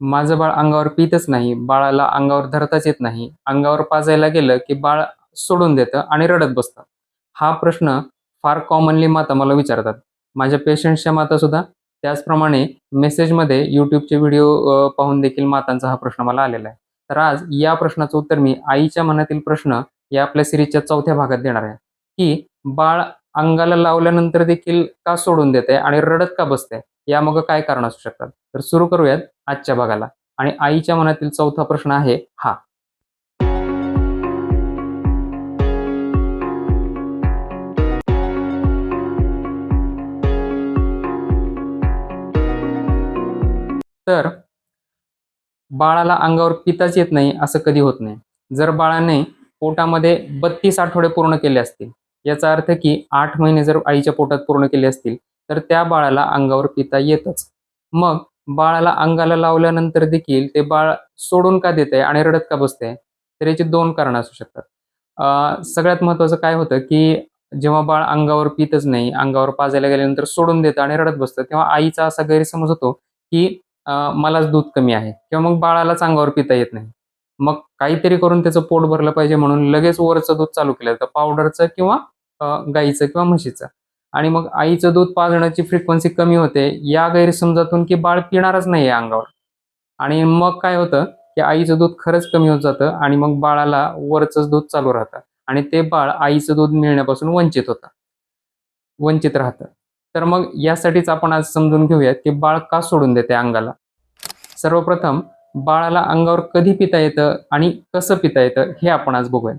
माझं बाळ अंगावर पितच नाही बाळाला अंगावर धरताच येत नाही. अंगावर पाजायला गेलं की बाळ सोडून देतं आणि रडत बसतं. हा प्रश्न फार कॉमनली माता मला विचारतात. माझ्या पेशंट्सच्या माता सुद्धा. त्याचप्रमाणे मेसेजमध्ये यूट्यूबचे व्हिडिओ पाहून देखील मातांचा हा प्रश्न मला आलेला आहे. तर आज या प्रश्नाचं उत्तर मी आईच्या मनातील प्रश्न या आपल्या सिरीजच्या चौथ्या भागात देणार आहे. की बाळ अंगाला लावल्यानंतर देखील का सोडून देते आणि रडत का बसते यामागं काय कारण असू शकतात? तर सुरू करूयात आजच्या भागाला. आणि आईच्या मनातील चौथा प्रश्न आहे हा. तर बाळाला अंगावर पिताच येत नाही असं कधी होत नाही. जर बाळाने पोटामध्ये बत्तीस आठवडे पूर्ण केले असतील याचा अर्थ की आठ महिने जर आईच्या पोटात पूर्ण केले असतील तर त्या बाळाला अंगावर पिता येतच. मग बाळाला अंगाला लावल्यानंतर देखील ते बाळ सोडून का देते आणि रडत का बसते तर याची दोन कारणं असू शकतात. सगळ्यात महत्त्वाचं काय होतं की जेव्हा बाळ अंगावर पितच नाही अंगावर पाजायला गेल्यानंतर सोडून देतं आणि रडत बसतं तेव्हा आईचा असा गैरसमज होतो की मलाच दूध कमी आहे किंवा मग बाळालाच अंगावर पिता येत नाही. मग काहीतरी करून त्याचं पोट भरलं पाहिजे म्हणून लगेच वरचं दूध चालू केलं जातं पावडरचं किंवा गाईचं किंवा म्हशीचं. आणि मग आईचं दूध पाजण्याची फ्रिक्वेन्सी कमी होते या गैरसमजातून की बाळ पिणारच नाही आहे अंगावर. आणि मग काय होतं की आईचं दूध खरंच कमी होत जातं आणि मग बाळाला वरचंच दूध चालू राहतं. आणि ते बाळ आईचं दूध मिळण्यापासून वंचित होतं वंचित राहतं. तर मग यासाठीच आपण आज समजून घेऊयात की बाळ का सोडून देते अंगाला? सर्वप्रथम बाळाला अंगावर कधी पिता येतं आणि कसं पिता येतं हे आपण आज बघूया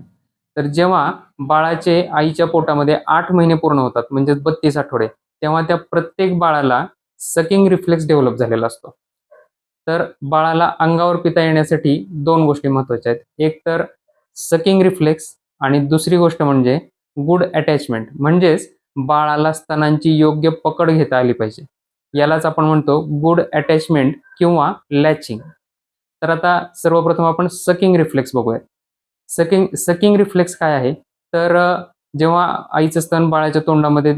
तर जेव्हा बाळाचे आईच्या पोटामध्ये आठ महिने पूर्ण होतात म्हणजे बत्तीस आठवडे तेव्हा त्या प्रत्येक बाळाला सकिंग रिफ्लेक्स डेव्हलप झालेला असतो. तर बाळाला अंगावर पिता येण्यासाठी दोन गोष्टी महत्त्वाच्या आहेत. एक तर सकिंग रिफ्लेक्स आणि दुसरी गोष्ट म्हणजे गुड अटॅचमेंट म्हणजेच बाळाला स्तनांची योग्य पकड घेता आली पाहिजे. यालाच आपण म्हणतो गुड अटॅचमेंट किंवा लॅचिंग तर आता सर्वप्रथम आपण सकिंग रिफ्लेक्स बघूया सकिंग सकिंग रिफ्लेक्स काय आहे? तर जेव्हा आईचं स्तन बाळाच्या तोंडामध्ये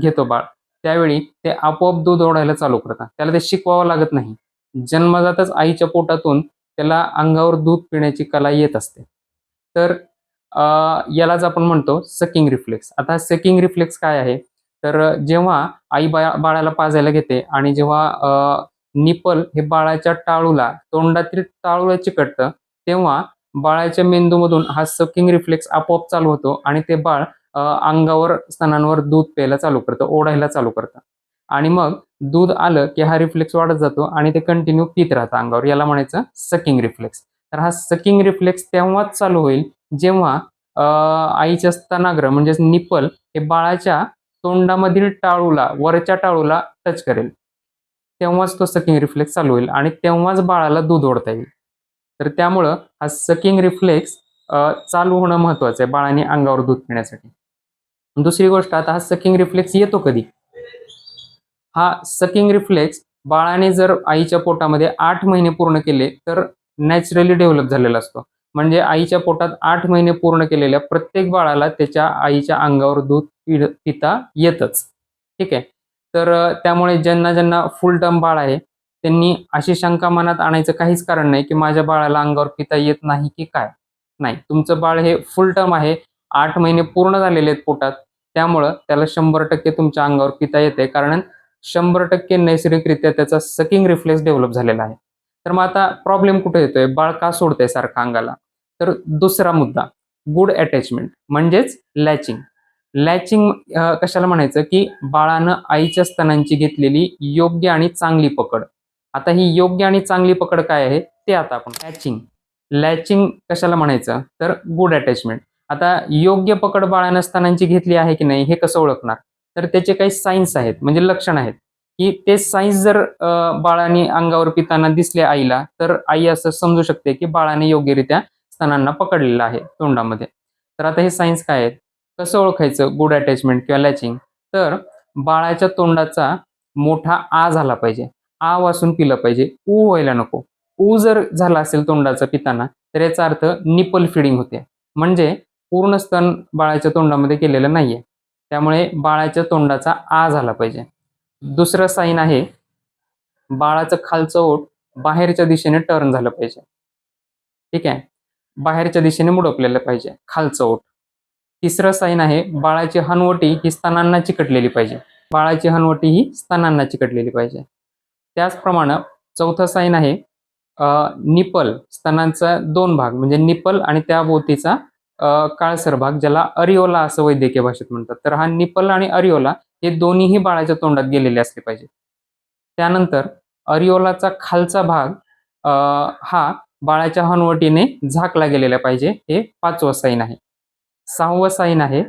घेतो बाळ त्यावेळी ते आपोआप दूध ओढायला चालू करतात. त्याला ते शिकवावं लागत नाही. जन्मजातच आईच्या पोटातून त्याला अंगावर दूध पिण्याची कला येत असते. तर यालाच आपण म्हणतो सकिंग रिफ्लेक्स. आता सकिंग रिफ्लेक्स काय आहे? तर जेव्हा आई बा बाळाला पाजायला घेते आणि जेव्हा निपल हे बाळाच्या टाळूला तोंडातील टाळूला चिकटतं तेव्हा बाळाच्या मेंदूमधून हा सकिंग रिफ्लेक्स आपोआप चालू होतो आणि ते बाळ अंगावर स्तनांवर दूध प्यायला चालू करतं ओढायला चालू करतं. आणि मग दूध आलं की हा रिफ्लेक्स वाढत जातो आणि ते कंटिन्यू पित राहतं अंगावर. याला म्हणायचं सकिंग रिफ्लेक्स तर हा सकिंग रिफ्लेक्स तेव्हाच चालू होईल जेव्हा आईच्या स्तनाग्र म्हणजेच निपल हे बाळाच्या तोंडामधील टाळूला वरच्या टाळूला टच करेल. तेव्हाच तो सकिंग रिफ्लेक्स चालू होईल आणि तेव्हाच बाळाला दूध ओढता येईल. तर त्यामुळं हा सकिंग रिफ्लेक्स चालू होणं महत्वाचं आहे बाळाने अंगावर दूध पिण्यासाठी. दुसरी गोष्ट आता हा सकिंग रिफ्लेक्स येतो कधी? हा सकिंग रिफ्लेक्स बाळाने जर आईच्या पोटामध्ये आठ महिने पूर्ण केले तर नॅचरली डेव्हलप झालेला असतो. म्हणजे आईच्या पोटात आठ महिने पूर्ण केलेल्या प्रत्येक बाळाला त्याच्या आईच्या अंगावर दूध पिड- पिता येतच. ठीक आहे? तर त्यामुळे ज्यांना ज्यांना फुल टर्म बाळ आहे त्यांनी अशी शंका मनात आणायचं काहीच कारण नाही की माझ्या बाळाला अंगावर पिता येत नाही की काय? नाही. तुमचं बाळ हे फुल टर्म आहे. आठ महिने पूर्ण झालेले आहेत पोटात. त्यामुळं त्याला शंभर टक्के तुमच्या अंगावर पिता येते कारण शंभर टक्के नैसर्गिकरित्या त्याचा सकिंग रिफ्लेक्स डेव्हलप झालेला आहे. तर मग आता प्रॉब्लेम कुठे येतोय? बाळ का सोडतंय सारखं अंगाला? तर दुसरा मुद्दा. गुड अटॅचमेंट म्हणजेच लॅचिंग लॅचिंग कशाला म्हणायचं? की बाळानं आईच्या स्तनांची घेतलेली योग्य आणि चांगली पकड. आता ही योग्य आणि चांगली पकड काय आहे ते आता आपण लॅचिंग. लॅचिंग कशाला म्हणायचं? तर गुड अटॅचमेंट. आता योग्य पकड बाळानं स्तनांची घेतली आहे की नाही हे कसं ओळखणार? तर त्याचे काही सायन्स आहेत म्हणजे लक्षण आहेत. की ते सायन्स जर बाळाने अंगावर पिताना दिसले आईला तर आई असं समजू शकते की बाळाने योग्यरित्या स्तनांना पकडलेलं आहे तोंडामध्ये. तर आता हे सायन्स काय आहेत? कसं ओळखायचं गुड अटॅचमेंट किंवा लॅचिंग? तर बाळाच्या तोंडाचा मोठा आ झाला पाहिजे. आ वासून पिलं पाहिजे. ऊ व्हायला नको. ऊ जर झाला असेल तोंडाचा पिताना तर याचा अर्थ निपल फिडिंग होते. म्हणजे पूर्ण स्तन बाळाच्या तोंडामध्ये केलेलं नाहीये. त्यामुळे बाळाच्या तोंडाचा आ झाला पाहिजे. दुसरं साईन आहे बाळाचं खालचं ओठ बाहेरच्या दिशेने टर्न झालं पाहिजे. ठीक आहे? बाहेरच्या दिशेने मुडपलेलं पाहिजे खालचं ओठ. तिसरं साईन आहे बाळाची हनवटी ही स्तनांना चिकटलेली पाहिजे. बाळाची हनवटी ही स्तनांना चिकटलेली पाहिजे. त्याचप्रमाणे चौथं साईन आहे निपल स्तनांचा दोन भाग म्हणजे निपल आणि त्याभोवतीचा काळसर भाग ज्याला अरिओला असं वैद्यकीय भाषेत म्हणतात. तर हा निपल आणि अरिओला हे दोन्हीही बाळाच्या तोंडात गेलेले असले पाहिजे. त्यानंतर अरिओलाचा खालचा भाग हा बाळाच्या हनवटीने झाकला गेलेला पाहिजे हे पाचवं साईन आहे. सहावं साईन आहे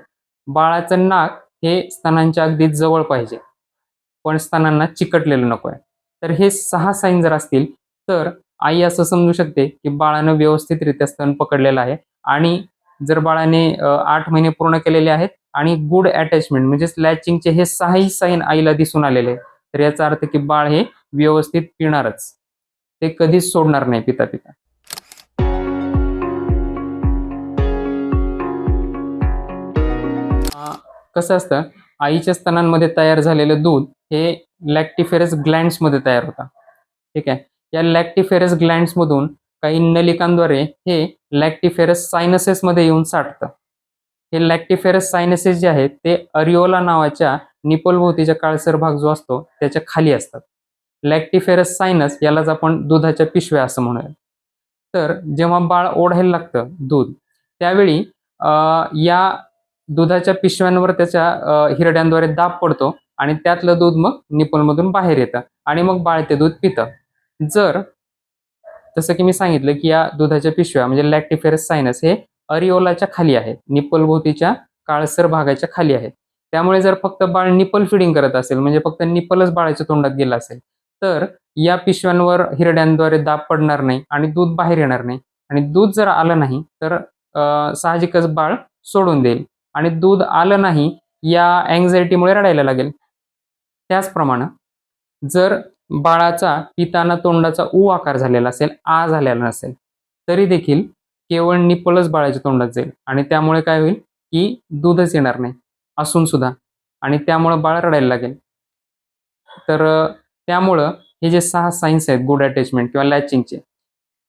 बाळाचं नाक हे स्तनांच्या अगदी जवळ पाहिजे. पण स्तनांना चिकटलेलं नको आहे. तर हे सहा साईन जर असतील तर आई असं समजू शकते की बाळानं व्यवस्थितरित्या स्तन पकडलेलं आहे. आणि जर बाळाने आठ महिने पूर्ण केलेले आहेत आणि गुड अटॅचमेंट म्हणजेच लॅचिंगचे हे सहाही साईन आईला दिसून आलेले आहेत. तर याचा अर्थ की बाळ हे व्यवस्थित पिणारच. ते कधीच सोडणार नाही पिता पिता कसं असतं आईच्या स्तनांमध्ये तयार झालेलं दूध हे लॅक्टिफेरस ग्लँड्समध्ये तयार होतं. ठीक आहे? या लॅक्टिफेरस ग्लँड्समधून काही नलिकांद्वारे हे लॅक्टिफेरस सायनसेसमध्ये येऊन साठतं. हे लॅक्टिफेरस सायनसेस जे आहेत ते अरिओला नावाच्या निपोलभोवतीच्या काळसर भाग जो असतो त्याच्याखाली असतात. लॅक्टिफेरस सायनस यालाच आपण दुधाच्या पिशव्या असं म्हणूया. तर जेव्हा बाळ ओढायला लागतं दूध त्यावेळी या दुधाच्या पिशव्यांवर त्याच्या हिरड्यांद्वारे दाब पडतो आणि त्यातलं दूध मग निपलमधून बाहेर येतं आणि मग बाळ ते दूध पितं. जर जसं की मी सांगितलं की या दुधाच्या पिशव्या म्हणजे लॅक्टिफेरस सायनस हे अरिओलाच्या खाली आहेत निपलभोवतीच्या काळसर भागाच्या खाली आहेत त्यामुळे जर फक्त बाळ निपल फिडिंग करत असेल म्हणजे फक्त निपलच बाळाच्या तोंडात गेला असेल तर या पिशव्यांवर हिरड्यांद्वारे दाब पडणार नाही आणि दूध बाहेर येणार नाही. आणि दूध जर आलं नाही तर साहजिकच बाळ सोडून देईल. आणि दूध आलं नाही या अँझायटीमुळे रडायला लागेल. त्याचप्रमाणे जर बाळाचा पिताना तोंडाचा ऊ आकार झालेला असेल आ झालेला नसेल तरी देखील केवळ निपलच बाळाच्या तोंडात जाईल. आणि त्यामुळे काय होईल की दूधच येणार नाही असून सुद्धा. आणि त्यामुळं बाळ रडायला लागेल. तर त्यामुळं हे जे सहा सायन्स आहेत गुड अटॅचमेंट किंवा लॅचिंगचे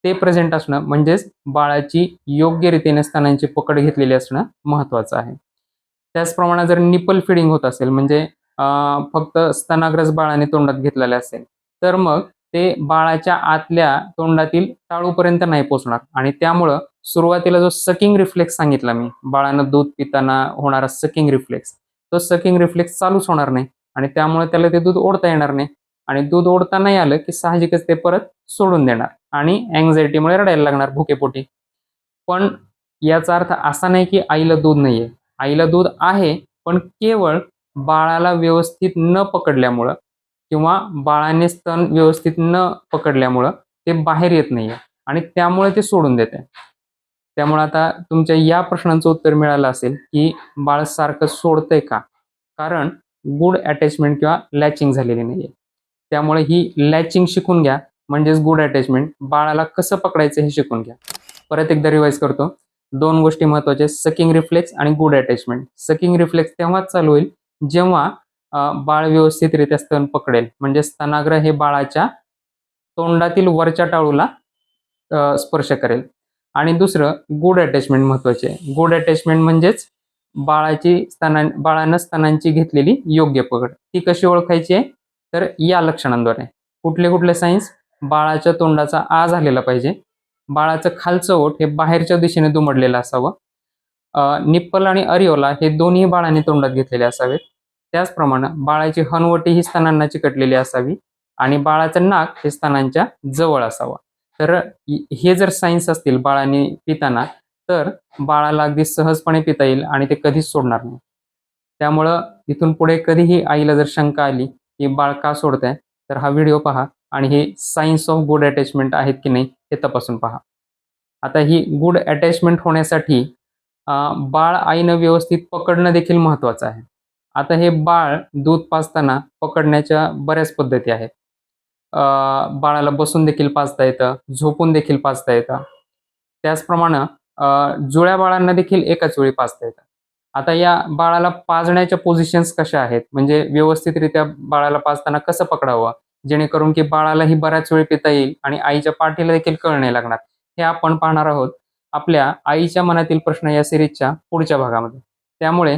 ते प्रेझेंट असणं म्हणजेच बाळाची योग्य रीतीने स्तनांची पकड घेतलेली असणं महत्त्वाचं आहे. त्याचप्रमाणे जर निपल फिडिंग होत असेल म्हणजे फक्त स्तनाग्रस बाळाने तोंडात घेतलेले असेल तर मग ते बाळाच्या आतल्या तोंडातील टाळूपर्यंत नाही पोचणार. आणि त्यामुळं सुरुवातीला जो सकिंग रिफ्लेक्स सांगितला मी बाळानं दूध पिताना होणारा सकिंग रिफ्लेक्स तो सकिंग रिफ्लेक्स चालूच होणार नाही. आणि त्यामुळे त्याला ते दूध ओढता येणार नाही. आणि दूध ओढता नाही आलं की साहजिकच ते परत सोडून देणार. आणि अँझायटीमुळे रडायला लागणार भुकेपोटी. पण याचा अर्थ असा नाही की आईला दूध नाहीये. आईला दूध आहे पण केवळ बाळाला व्यवस्थित न पकडल्यामुळं किंवा बाळाने स्तन व्यवस्थित न पकडल्यामुळं ते बाहेर येत नाहीये आणि त्यामुळे ते सोडून देते. त्यामुळे आता तुमच्या या प्रश्नांचं उत्तर मिळालं असेल की बाळ सारखं सोडतंय का? कारण गुड अटॅचमेंट किंवा लॅचिंग झालेली नाहीये. त्यामुळे ही लॅचिंग शिकून घ्या. म्हणजेच गुड अटॅचमेंट बाळाला कसं पकडायचं हे शिकून घ्या. परत एकदा रिवाईज करतो. दोन गोष्टी महत्त्वाच्या सकिंग रिफ्लेक्स आणि गुड अटॅचमेंट सकिंग रिफ्लेक्स तेव्हाच चालू होईल जेव्हा बाळ व्यवस्थितरित्या स्तन पकडेल. म्हणजे स्तनाग्र हे बाळाच्या तोंडातील वरच्या टाळूला स्पर्श करेल. आणि दुसरं गुड अटॅचमेंट महत्त्वाचे आहे. गुड अटॅचमेंट म्हणजेच बाळाची स्तना बाळानं स्तनांची घेतलेली योग्य पकड. ती कशी ओळखायची आहे? तर या लक्षणांद्वारे. कुठले कुठले सायन्स बाळाच्या तोंडाचा आ झालेला पाहिजे. बाळाचं खालचं ओठ हे बाहेरच्या दिशेने दुमडलेलं असावं. निप्पल आणि अरिओला हे दोन्ही बाळाने तोंडात घेतलेले असावेत. त्याचप्रमाणे बाळाची हनवटी ही स्तनांना चिकटलेली असावी आणि बाळाचं नाक हे स्तनांच्या जवळ असावं. तर हे जर सायन्स असतील बाळाने पिताना तर बाळाला अगदी सहजपणे पिता येईल आणि ते कधीच सोडणार नाही. त्यामुळं इथून पुढे कधीही आईला जर शंका आली की बाळ का सोडत आहे तर हा व्हिडिओ पहा. आणि हे सायन्स ऑफ गुड अटॅचमेंट आहेत की नाही हे तपासून पहा. आता ही गुड अटॅचमेंट होण्यासाठी बाळ आईनं व्यवस्थित पकडणं देखील महत्त्वाचं आहे. आता हे बाळ दूध पाजताना पकडण्याच्या बऱ्याच पद्धती आहेत. बाळाला बसून देखील पाजता येतं झोपून देखील पाजता येतं. त्याचप्रमाणे जुळ्या बाळांना देखील एकाच वेळी पाजता येतं. आता या बाळाला पाजण्याच्या पोझिशन्स कशा आहेत? म्हणजे व्यवस्थितरित्या बाळाला पाजताना कसं पकडावं? जेणेकरून की बाळालाही बऱ्याच वेळ पिता येईल आणि आईच्या पाठीला देखील कळ नाही लागणार. हे आपण पाहणार आहोत आपल्या आईच्या मनातील प्रश्न या सिरीजच्या पुढच्या भागामध्ये. त्यामुळे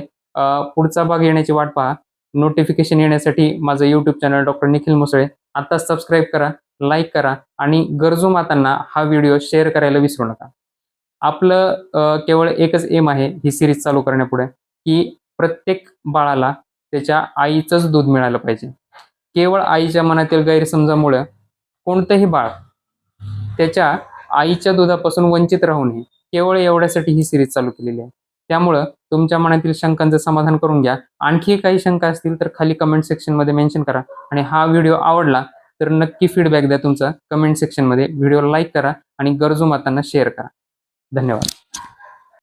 पुढचा भाग येण्याची वाट पहा. नोटिफिकेशन येण्यासाठी माझं YouTube channel doctor Nikhil Musale. आता सबस्क्राईब करा लाईक करा आणि गरजू मातांना हा व्हिडिओ शेअर करायला विसरू नका. आपलं केवळ एकच एम आहे ही सिरीज चालू करण्यापुढे की प्रत्येक बाळाला त्याच्या आईचंच दूध मिळालं पाहिजे. केवळ आईच्या मनातील गैरसमजामुळे कोणतंही बाळ त्याच्या आईच्या दुधापासून वंचित राहू नये केवळ एवढ्यासाठी ही सिरीज चालू केलेली आहे. त्यामुळं तुमच्या मनातील शंकांचं समाधान करून घ्या. आणखी काही शंका असतील तर खाली कमेंट सेक्शनमध्ये मेन्शन करा. आणि हा व्हिडिओ आवडला तर नक्की फीडबॅक द्या तुमचा. कमेंट सेक्शनमध्ये व्हिडिओ लाईक करा आणि गरजू मातांना शेअर करा. धन्यवाद.